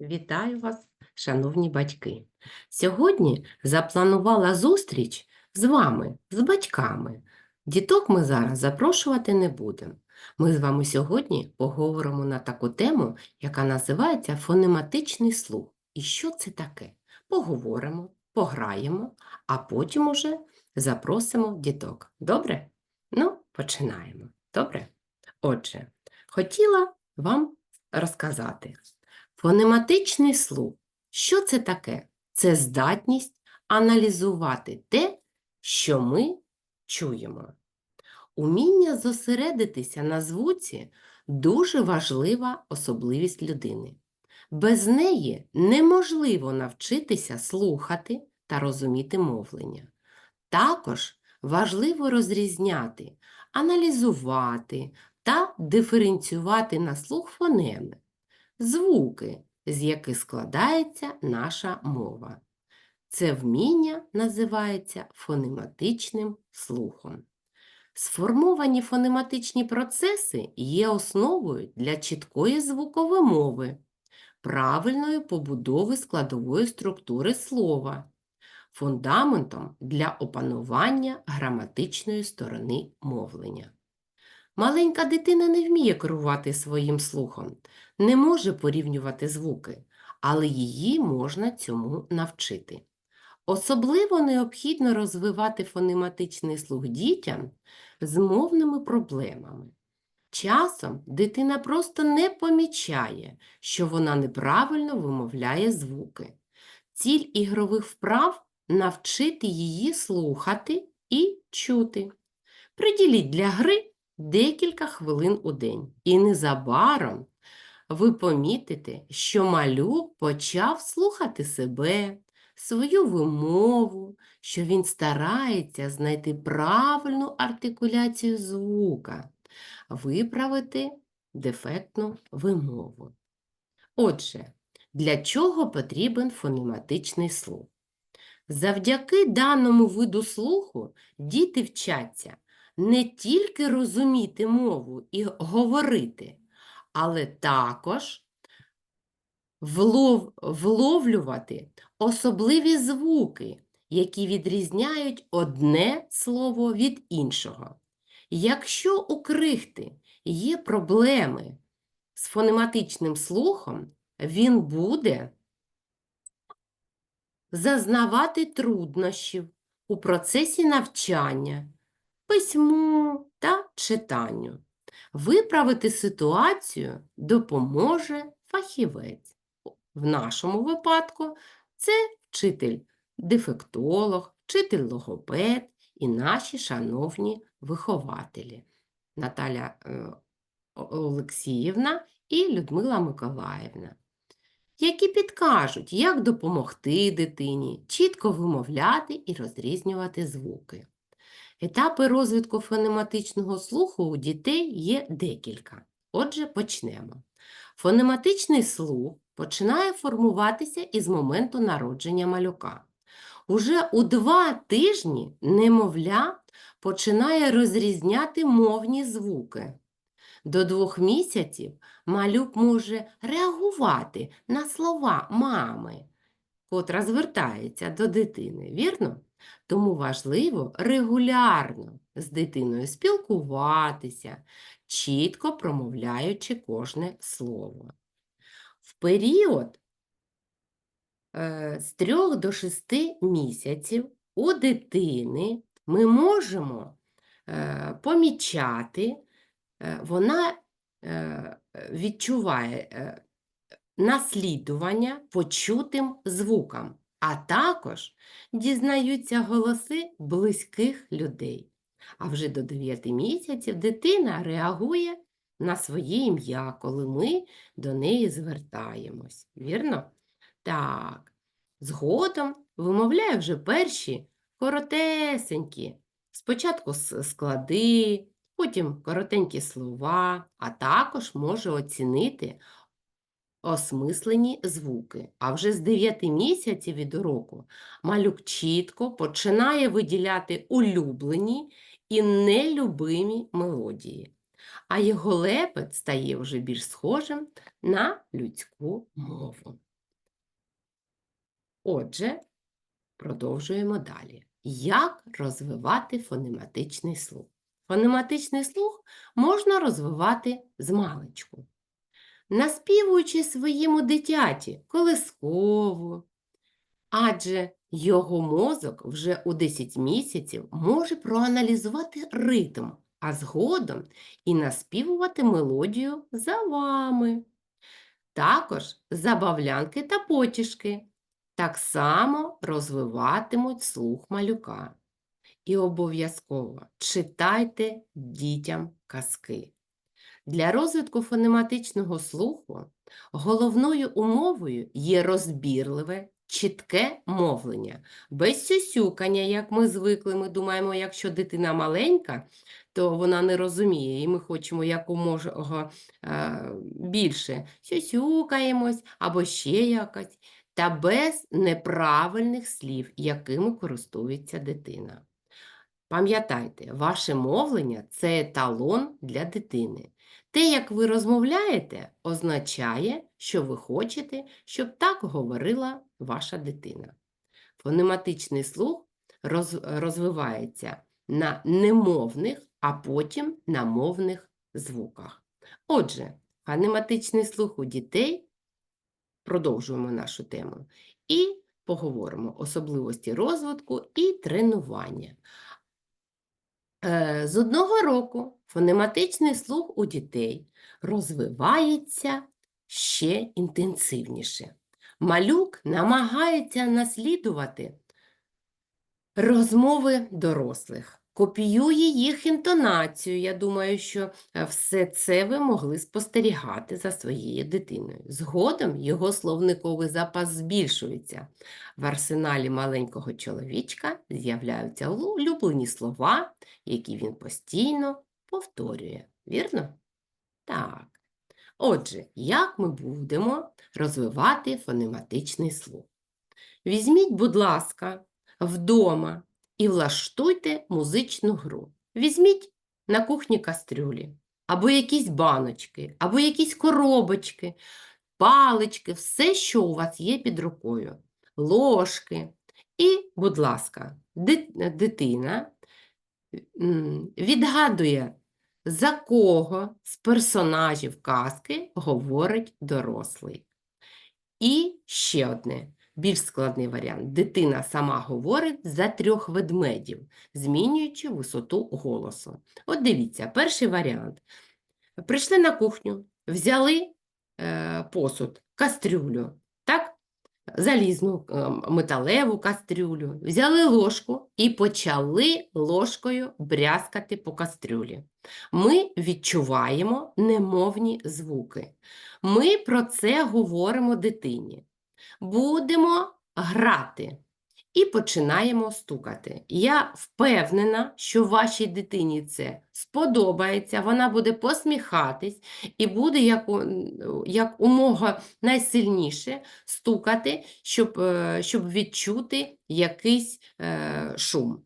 Вітаю вас, шановні батьки. Сьогодні запланувала зустріч з вами, з батьками. Діток ми зараз запрошувати не будемо. Ми з вами сьогодні поговоримо на таку тему, яка називається фонематичний слух. І що це таке? Поговоримо, пограємо, а потім уже запросимо діток. Добре? Ну, починаємо. Добре? Отже, хотіла вам розказати. Фонематичний слух. Що це таке? Це здатність аналізувати те, що ми чуємо. Уміння зосередитися на звуці дуже важлива особливість людини. Без неї неможливо навчитися слухати та розуміти мовлення. Також важливо розрізняти, аналізувати та диференціювати на слух фонеми звуки, з яких складається наша мова. Це вміння називається фонематичним слухом. Сформовані фонематичні процеси є основою для чіткої звуковимови, правильної побудови складової структури слова, фундаментом для опанування граматичної сторони мовлення. Маленька дитина не вміє керувати своїм слухом, не може порівнювати звуки, але її можна цьому навчити. Особливо необхідно розвивати фонематичний слух дітям з мовними проблемами. Часом дитина просто не помічає, що вона неправильно вимовляє звуки. Ціль ігрових вправ навчити її слухати і чути. Приділіть для гри декілька хвилин у день, і незабаром ви помітите, що малюк почав слухати себе, свою вимову, що він старається знайти правильну артикуляцію звука, виправити дефектну вимову. Отже, для чого потрібен фонематичний слух? Завдяки даному виду слуху діти вчаться не тільки розуміти мову і говорити, але також влов, вловлювати особливі звуки, які відрізняють одне слово від іншого. Якщо у крихти є проблеми з фонематичним слухом, він буде зазнавати труднощів у процесі навчання, письму та читанню. Виправити ситуацію допоможе фахівець. В нашому випадку це вчитель-дефектолог, вчитель-логопед і наші шановні вихователі Наталя е, Олексіївна і Людмила Миколаївна, які підкажуть, як допомогти дитині чітко вимовляти і розрізнювати звуки. Етапи розвитку фонематичного слуху у дітей є декілька. Отже, почнемо. Фонематичний слух починає формуватися із моменту народження малюка. Уже у два тижні немовля починає розрізняти мовні звуки. До двох місяців малюк може реагувати на слова мами, котра звертається до дитини, вірно? Тому важливо регулярно з дитиною спілкуватися, чітко промовляючи кожне слово. В період е, з 3 до 6 місяців у дитини ми можемо е, помічати, е, вона відчуває наслідування почутим звукам, а також дізнаються голоси близьких людей. А вже до 9 місяців дитина реагує на своє ім'я, коли ми до неї звертаємось. Вірно? Так. Згодом вимовляє вже перші коротесенькі. Спочатку склади, потім коротенькі слова, а також може оцінити осмислені звуки. А вже з 9 місяців від уроку малюк чітко починає виділяти улюблені і нелюбимі мелодії, а його лепет стає вже більш схожим на людську мову. Отже, продовжуємо далі. Як розвивати фонематичний слух? Фонематичний слух можна розвивати з маличку, наспівуючи своєму дитяті колискову, адже його мозок вже у 10 місяців може проаналізувати ритм, а згодом і наспівувати мелодію за вами. Також забавлянки та потішки так само розвиватимуть слух малюка. І обов'язково читайте дітям казки. Для розвитку фонематичного слуху головною умовою є розбірливе, чітке мовлення, без сюсюкання, як ми звикли. Ми думаємо, якщо дитина маленька, то вона не розуміє, і ми хочемо якомога е, більше сюсюкаємось або ще якось, та без неправильних слів, якими користується дитина. Пам'ятайте, ваше мовлення це еталон для дитини. Те, як ви розмовляєте, означає, що ви хочете, щоб так говорила ваша дитина. Фонематичний слух роз- розвивається на немовних, а потім на мовних звуках. Отже, фонематичний слух у дітей продовжуємо нашу тему і поговоримо особливості розвитку і тренування. Е, З одного року фонематичний слух у дітей розвивається ще інтенсивніше. Малюк намагається наслідувати розмови дорослих, копіює їх інтонацію. Я думаю, що е, все це ви могли спостерігати за своєю дитиною. Згодом його словниковий запас збільшується. В арсеналі маленького чоловічка з'являються улюблені слова, які він постійно повторює. Вірно? Так. Отже, як ми будемо розвивати фонематичний слух? Візьміть, будь ласка, вдома і влаштуйте музичну гру. Візьміть на кухні кастрюлі, або якісь баночки, або якісь коробочки, палички, все, що у вас є під рукою, ложки. І, будь ласка, дитина відгадує, за кого з персонажів казки говорить дорослий. І ще одне, більш складний варіант. Дитина сама говорить за трьох ведмедів, змінюючи висоту голосу. От дивіться, перший варіант. Прийшли на кухню, взяли е, посуд, кастрюлю? Залізну е, металеву кастрюлю, взяли ложку і почали ложкою брязкати по кастрюлі. Ми відчуваємо немовні звуки. Ми про це говоримо дитині. Будемо грати і починаємо стукати. Я впевнена, що вашій дитині це сподобається, вона буде посміхатись і буде як, як умога найсильніше стукати, щоб, е, щоб відчути якийсь е, шум.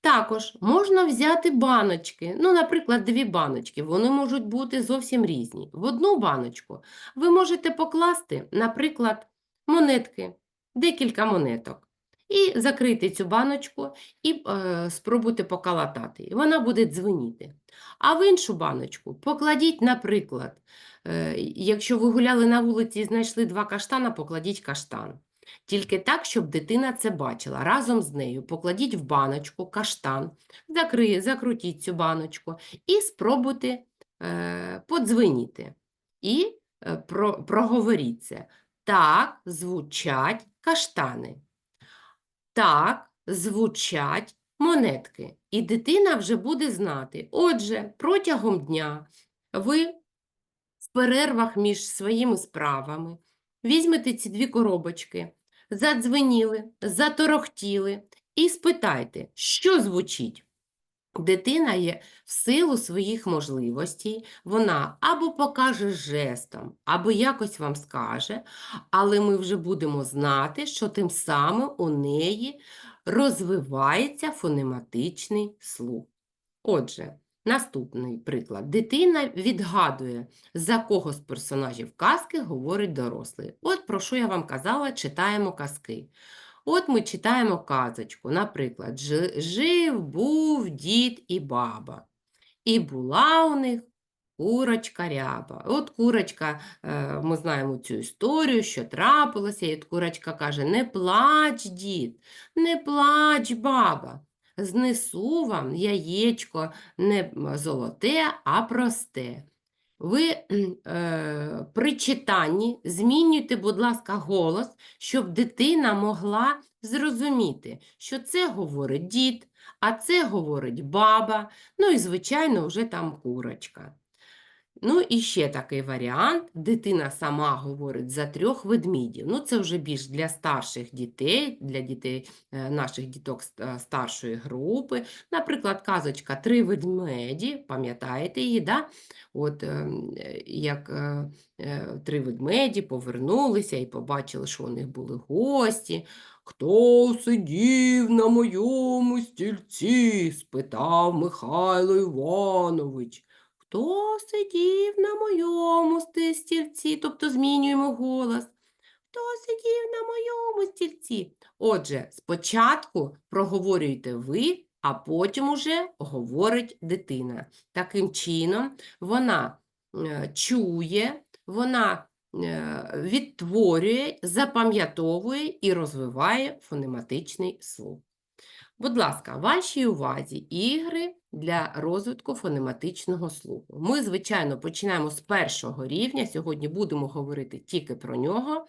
Також можна взяти баночки, ну, наприклад, дві баночки, вони можуть бути зовсім різні. В одну баночку ви можете покласти, наприклад, монетки, декілька монеток, і закрити цю баночку і е, спробуйте покалатати. І вона буде дзвеніти. А в іншу баночку покладіть, наприклад, е, якщо ви гуляли на вулиці і знайшли два каштана, покладіть каштан. Тільки так, щоб дитина це бачила. Разом з нею покладіть в баночку каштан, закри, закрутіть цю баночку і спробуйте е, подзвеніти. І е, про, проговоріть. Так звучать каштани. Так звучать монетки. І дитина вже буде знати. Отже, протягом дня ви в перервах між своїми справами візьмете ці дві коробочки, задзвеніли, заторохтіли і спитайте, що звучить. Дитина є в силу своїх можливостей, вона або покаже жестом, або якось вам скаже, але ми вже будемо знати, що тим самим у неї розвивається фонематичний слух. Отже, Наступний приклад. Дитина відгадує, за кого з персонажів казки говорить дорослий. От про що я вам казала, читаємо казки. От ми читаємо казочку, наприклад, жив, був дід і баба. І була у них курочка ряба. От курочка, е, ми знаємо цю історію, що трапилося, і от курочка каже: Не плач, дід, не плач, баба. Знесу вам яєчко не золоте, а просте. Ви е, при читанні змінюйте, будь ласка, голос, щоб дитина могла зрозуміти, що це говорить дід, а це говорить баба, ну і, звичайно, вже там курочка. Ну і ще такий варіант. Дитина сама говорить за трьох ведмідів. Ну, це вже більш для старших дітей, для дітей е, наших діток старшої групи. Наприклад, казочка Три ведмеді, пам'ятаєте її, да? От е, як е, три ведмеді повернулися і побачили, що у них були гості. Хто сидів на моєму стільці? спитав Михайло Іванович. Хто сидів на моєму стільці? Тобто змінюємо голос. Хто сидів на моєму стільці? Отже, спочатку проговорюєте ви, а потім уже говорить дитина. Таким чином, вона е, чує, вона е, відтворює, запам'ятовує і розвиває фонематичний слух. Будь ласка, вашій увазі ігри для розвитку фонематичного слуху. Ми, звичайно, починаємо з першого рівня. Сьогодні будемо говорити тільки про нього.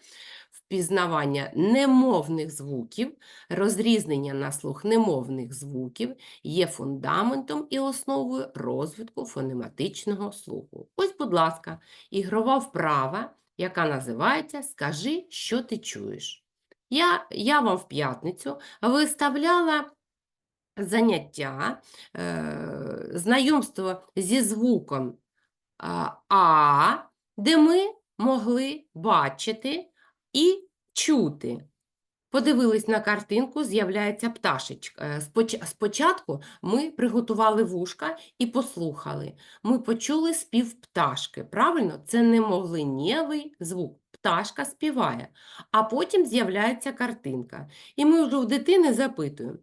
Впізнавання немовних звуків, розрізнення на слух немовних звуків є фундаментом і основою розвитку фонематичного слуху. Ось, будь ласка, ігрова вправа, яка називається Скажи, що ти чуєш. Я, я вам в п'ятницю виставляла заняття, е, знайомство зі звуком а, де ми могли бачити і чути. Подивились на картинку, з'являється пташечка. Е, Спочатку ми приготували вушка і послухали. Ми почули спів пташки. Правильно? Це немовленнєвий звук. Пташка співає, а потім з'являється картинка. І ми вже у дитини запитуємо,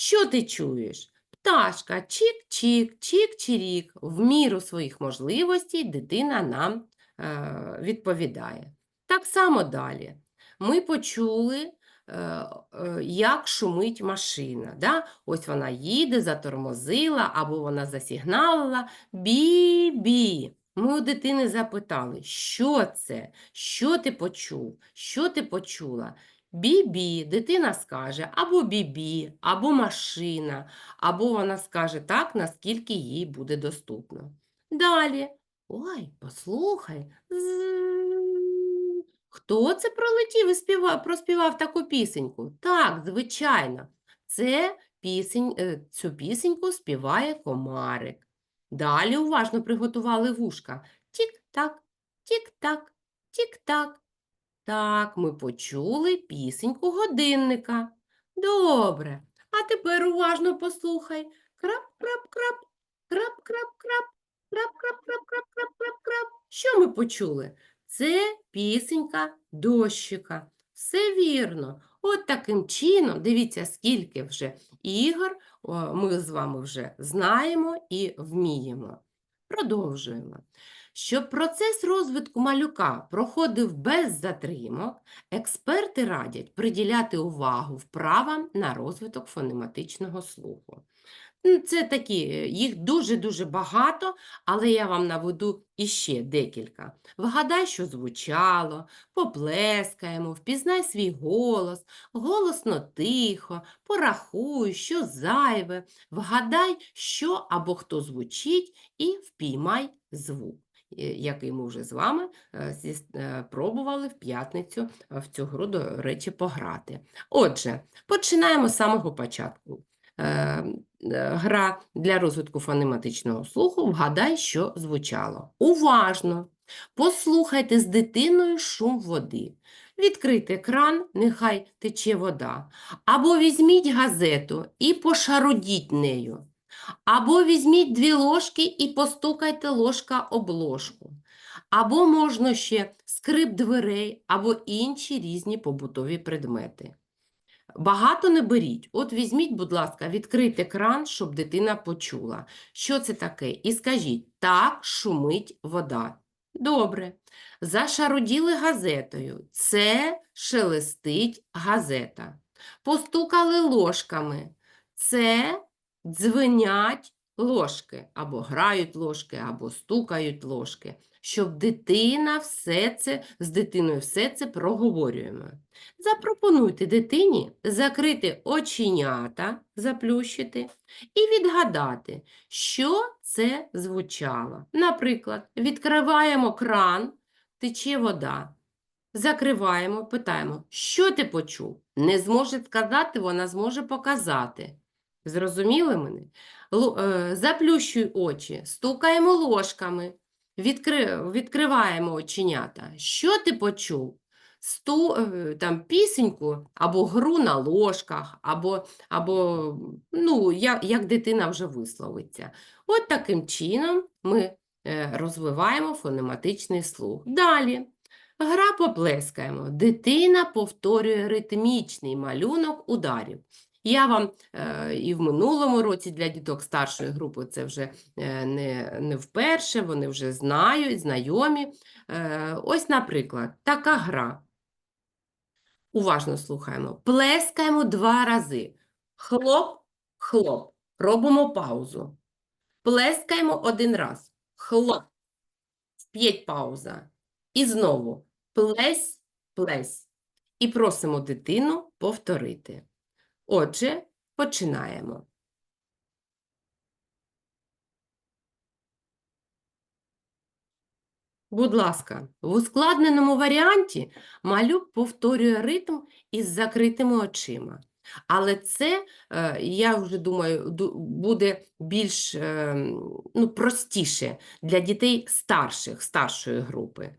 що ти чуєш? Пташка, чік-чік, чік-чирік. В міру своїх можливостей дитина нам е, відповідає. Так само далі. Ми почули, е, е, як шумить машина. Да? Ось вона їде, затормозила, або вона засігналила. Бі-бі. Ми у дитини запитали, що це? Що ти почув? Що ти почула? Бі-бі, дитина скаже або бі-бі, або машина, або вона скаже так, наскільки їй буде доступно. Далі. Ой, послухай. Хто це пролетів і співав, проспівав таку пісеньку? Так, звичайно, це пісень, цю пісеньку співає комарик. Далі уважно приготували вушка. Тік-так, тік-так, тік-так. Так, ми почули пісеньку годинника. Добре. А тепер уважно послухай. Крап-крап-крап, крап-крап-крап, крап-крап-крап-крап-крап-крап-крап. Що ми почули? Це пісенька дощика. Все вірно. От таким чином, дивіться, скільки вже ігор ми з вами вже знаємо і вміємо. Продовжуємо. Щоб процес розвитку малюка проходив без затримок, експерти радять приділяти увагу вправам на розвиток фонематичного слуху. Це такі, е, їх дуже-дуже багато, але я вам наведу іще декілька. Вгадай, що звучало, поплескаємо, впізнай свій голос, голосно тихо, порахуй, що зайве, вгадай, що або хто звучить, і впіймай звук який ми вже з вами е, е, пробували в п'ятницю е, в цю гру, до речі, пограти. Отже, починаємо з самого початку. Е, е, Гра для розвитку фонематичного слуху «Вгадай, що звучало». Уважно! Послухайте з дитиною шум води. Відкрийте кран, нехай тече вода. Або візьміть газету і пошарудіть нею. Або візьміть дві ложки і постукайте ложка об ложку. Або можна ще скрип дверей, або інші різні побутові предмети. Багато не беріть. От візьміть, будь ласка, відкрийте кран, щоб дитина почула. Що це таке? І скажіть, так шумить вода. Добре. Зашаруділи газетою. Це шелестить газета. Постукали ложками. Це дзвенять ложки. Або грають ложки, або стукають ложки. Щоб дитина все це, з дитиною все це проговорюємо. Запропонуйте дитині закрити оченята, заплющити і відгадати, що це звучало. Наприклад, відкриваємо кран, тече вода. Закриваємо, питаємо, що ти почув? Не зможе сказати, вона зможе показати. Зрозуміли мене? Е, Заплющуй очі, стукаємо ложками, відкри... відкриваємо оченята. Що ти почув? Сту... е, Там, пісеньку або гру на ложках, або, або ну, як, як дитина вже висловиться. От таким чином ми е, розвиваємо фонематичний слух. Далі. Гра поплескаємо. Дитина повторює ритмічний малюнок ударів. Я вам е, і в минулому році для діток старшої групи це вже е, не, не вперше, вони вже знають, знайомі. Е, ось, наприклад, така гра. Уважно слухаємо. Плескаємо два рази. Хлоп, хлоп. Робимо паузу. Плескаємо один раз. Хлоп. П'ять пауза. І знову плесь, плесь. І просимо дитину повторити. Отже, починаємо. Будь ласка, в ускладненому варіанті малюк повторює ритм із закритими очима. Але це, е, я вже думаю, буде більш е, ну, простіше для дітей старших, старшої групи.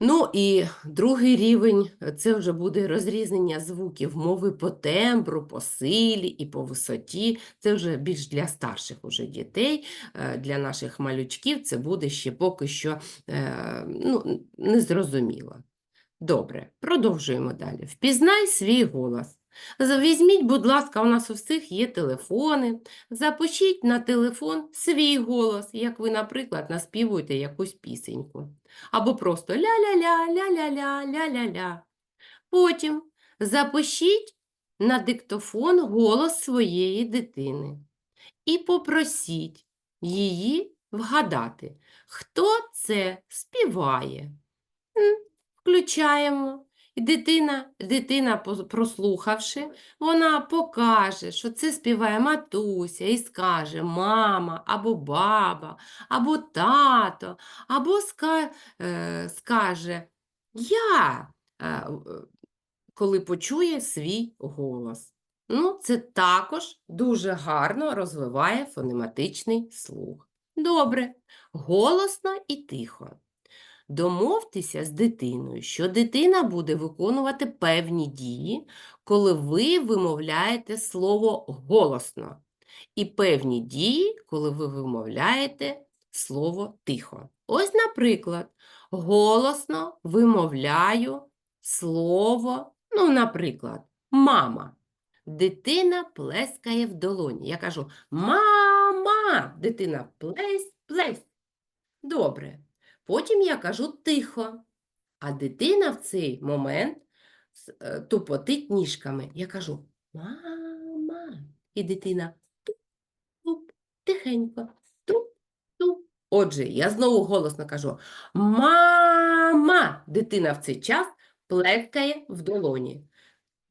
Ну і другий рівень е, це вже буде розрізнення звуків мови по тембру, по силі і по висоті. Це вже більш для старших уже дітей, е, для наших малючків це буде ще поки що е, ну, незрозуміло. Добре, продовжуємо далі. Впізнай свій голос. Візьміть, будь ласка, у нас у всіх є телефони. Запишіть на телефон свій голос, як ви, наприклад, наспівуєте якусь пісеньку. Або просто ля-ля-ля, ля-ля-ля, ля-ля-ля. Потім запишіть на диктофон голос своєї дитини і попросіть її вгадати, хто це співає. Включаємо. І дитина, дитина, прослухавши, вона покаже, що це співає матуся і скаже мама або баба, або тато, або ска, е, скаже я, е, коли почує свій голос. Ну, це також дуже гарно розвиває фонематичний слух. Добре, голосно і тихо. Домовтеся з дитиною, що дитина буде виконувати певні дії, коли ви вимовляєте слово голосно, і певні дії, коли ви вимовляєте слово тихо. Ось, наприклад, голосно вимовляю слово, ну, наприклад, мама. Дитина плескає в долоні. Я кажу мама. Дитина плесь, плесь. Добре. Потім я кажу тихо, а дитина в цей момент е, тупотить ніжками. Я кажу мама. І дитина туп-туп, тихенько, туп-туп. Отже, я знову голосно кажу мама. Дитина в цей час плескає в долоні.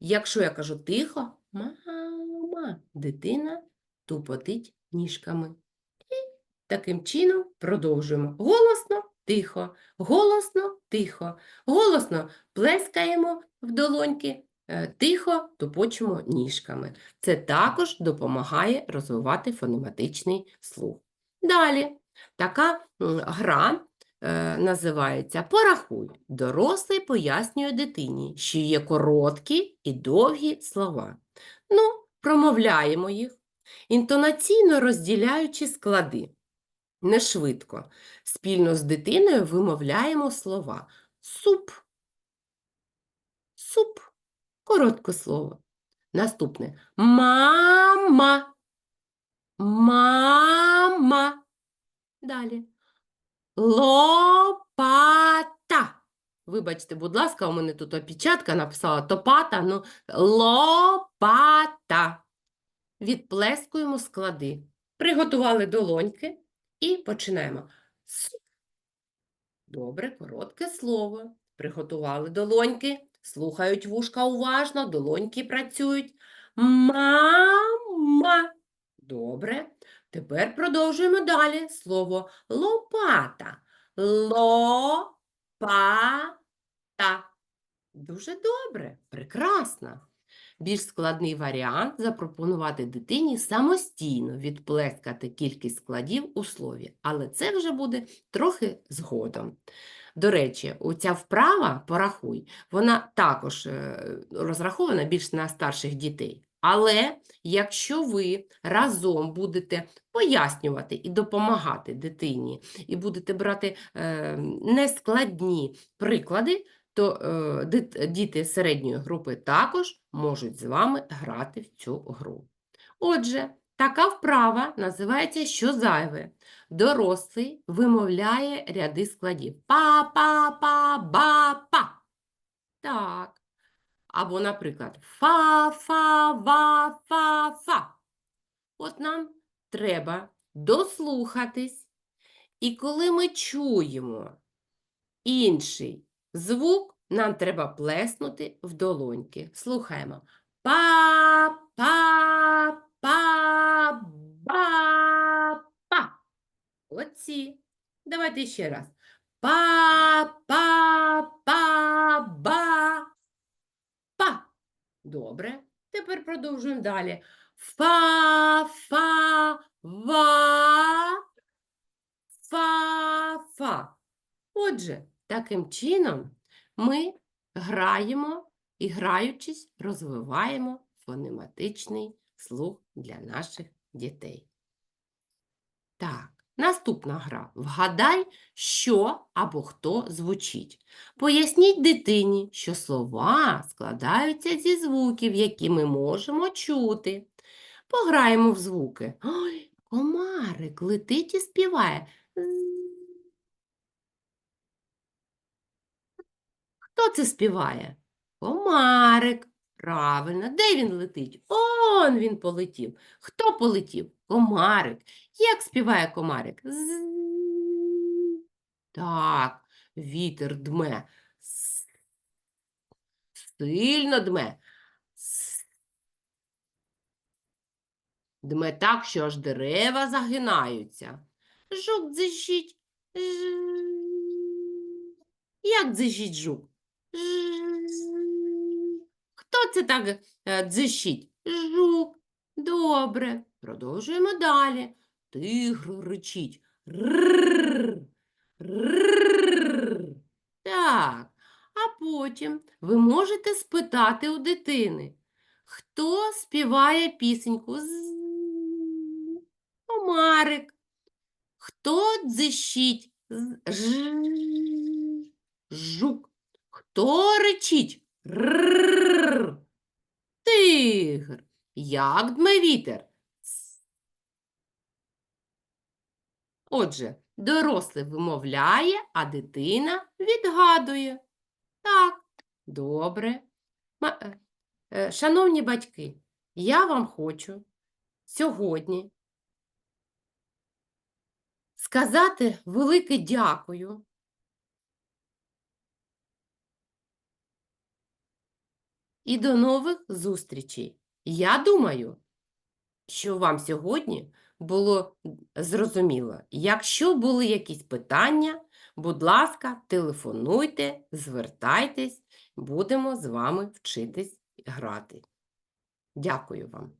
Якщо я кажу тихо, мама, дитина тупотить ніжками. І Таким чином продовжуємо. Голосно, тихо, голосно, тихо, голосно плескаємо в долоньки, е, тихо тупочемо ніжками. Це також допомагає розвивати фонематичний слух. Далі, така гра е, називається Порахуй. Дорослий пояснює дитині, що є короткі і довгі слова. Ну, промовляємо їх. інтонаційно розділяючи склади. Не швидко. Спільно з дитиною вимовляємо слова суп, суп, коротке слово. Наступне мама, мама. Далі. Лопата. Вибачте, будь ласка, у мене тут опечатка написала топата, ну лопата. Відплескуємо склади. Приготували долоньки і починаємо. Добре, коротке слово. Приготували долоньки, слухають вушка уважно, долоньки працюють. Мама. Добре. Тепер продовжуємо далі. Слово лопата. Лопата. Дуже добре, прекрасно. Більш складний варіант запропонувати дитині самостійно відплескати кількість складів у слові, але це вже буде трохи згодом. До речі, оця вправа порахуй, вона також е, розрахована більш на старших дітей. Але якщо ви разом будете пояснювати і допомагати дитині, і будете брати е, нескладні приклади, то е, діти середньої групи також можуть з вами грати в цю гру. Отже, така вправа називається «Що зайве?». Дорослий вимовляє ряди складів. Па-па-па-ба-па. Так. Або, наприклад, фа-фа-ва-фа-фа. От нам треба дослухатись, і коли ми чуємо інший звук, нам треба плеснути в долоньки. Слухаємо. Па, па, па, ба, па. Оці. Давайте ще раз. Па, па, па, ба, па. Добре. Тепер продовжуємо далі. Фа, фа, ва, фа, фа. Отже, таким чином ми граємо і, граючись, розвиваємо фонематичний слух для наших дітей. Так, наступна гра. Вгадай, що або хто звучить. Поясніть дитині, що слова складаються зі звуків, які ми можемо чути. Пограємо в звуки. Ой, комарик летить і співає. «З». Хто це співає? Комарик. Правильно, де він летить? Он він полетів. Хто полетів? Комарик. Як співає комарик? З. Так, вітер дме. Сильно дме. Дме так, що аж дерева загинаються. Жук дзищить. Ж. Як дзищить жук? Хто це так е, дзищить? Жук. Добре. Продовжуємо далі. Тигр ричить. Так. А потім ви можете спитати у дитини, хто співає пісеньку з комарик, хто дзищить з жук, хто ричить Рррр. Тигр. Як дме вітер? Отже, дорослий вимовляє, а дитина відгадує. Так, добре. Е, е, Шановні батьки, я вам хочу сьогодні сказати велике дякую і до нових зустрічей. Я думаю, що вам сьогодні було зрозуміло. Якщо були якісь питання, будь ласка, телефонуйте, звертайтесь, будемо з вами вчитись грати. Дякую вам.